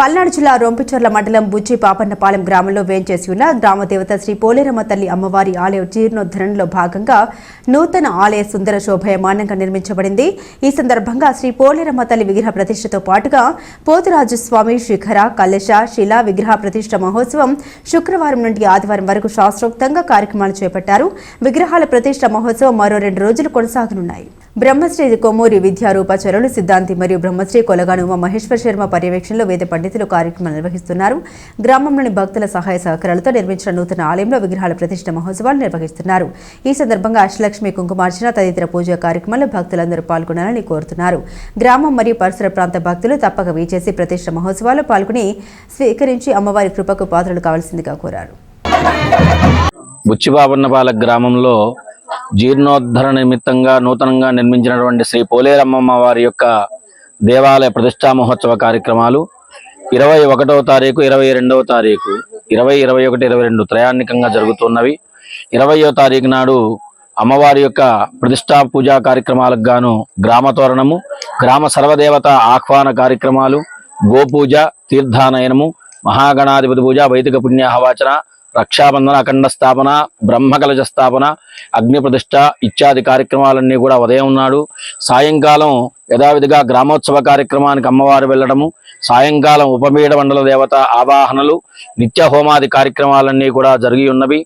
పల్నాడు జిల్లా రొంపిచర్ల మండలం బుజ్జి పాపన్నపాలెం గ్రామంలో వేంచేసి ఉన్న గ్రామ దేవత శ్రీ పోలేరమ్మ తల్లి అమ్మవారి ఆలయ జీర్ణోద్ధరణలో భాగంగా నూతన ఆలయ సుందర శోభయమానంగా నిర్మించబడింది. ఈ సందర్భంగా శ్రీ పోలేరమ్మ తల్లి విగ్రహ ప్రతిష్టతో పాటుగా పోతురాజు స్వామి శిఖర కలశ శిలా విగ్రహ ప్రతిష్ట మహోత్సవం శుక్రవారం నుండి ఆదివారం వరకు శాస్త్రోక్తంగా కార్యక్రమాలు చేపట్టారు. విగ్రహాల ప్రతిష్ట మహోత్సవం మరో రెండు రోజులు కొనసాగనున్నాయి. బ్రహ్మశ్రీ కొమ్మూరి విద్యారూపాచార్యులు సిద్ధాంతి మరియు బ్రహ్మశ్రీ కొలగాను మహేశ్వర శర్మ పర్యవేక్షణలో వేద పండితులు కార్యక్రమం నిర్వహిస్తున్నారు. గ్రామంలోని భక్తుల సహాయ సహకారాలతో నిర్మించిన నూతన ఆలయంలో విగ్రహాల ప్రతిష్ట మహోత్సవాలు నిర్వహిస్తున్నారు. ఈ సందర్భంగా అష్టలక్ష్మి కుంకుమార్చన తదితర పూజా కార్యక్రమాల్లో భక్తులందరూ పాల్గొనాలని కోరుతున్నారు. గ్రామం మరియు పరిసర ప్రాంత భక్తులు తప్పక వీచేసి ప్రతిష్ట మహోత్సవాల్లో పాల్గొని స్వీకరించి అమ్మవారి కృపకు పాత్రలు కావాల్సిందిగా కోరారు. బుచ్చిబాబన్నపాలె గ్రామంలో జీర్ణోద్ధరణ నిమిత్తంగా నూతనంగా నిర్మించినటువంటి శ్రీ పోలేరమ్మమ్మ వారి యొక్క దేవాలయ ప్రతిష్టా మహోత్సవ కార్యక్రమాలు ఇరవై ఒకటవ తారీఖు ఇరవై రెండవ తారీఖు ఇరవై ఇరవై ఒకటి ఇరవై రెండు త్రయాణికంగా జరుగుతున్నవి. ఇరవయో తారీఖు నాడు అమ్మవారి యొక్క ప్రతిష్టా పూజా కార్యక్రమాలకు గాను గ్రామ తోరణము గ్రామ సర్వదేవత ఆహ్వాన కార్యక్రమాలు గోపూజ తీర్థానయనము మహాగణాధిపతి పూజ వైదిక పుణ్యాహవాచన రక్షాబంధన అఖండ స్థాపన బ్రహ్మకలజ స్థాపన అగ్ని ప్రతిష్ట ఇత్యాది కార్యక్రమాలన్నీ కూడా ఉదయం నాడు సాయంకాలం యథావిధిగా గ్రామోత్సవ కార్యక్రమానికి అమ్మవారు వెళ్ళడము సాయంకాలం ఉపమీడ మండల దేవత ఆవాహనలు నిత్య హోమాది కార్యక్రమాలన్నీ కూడా జరిగి ఉన్నవి.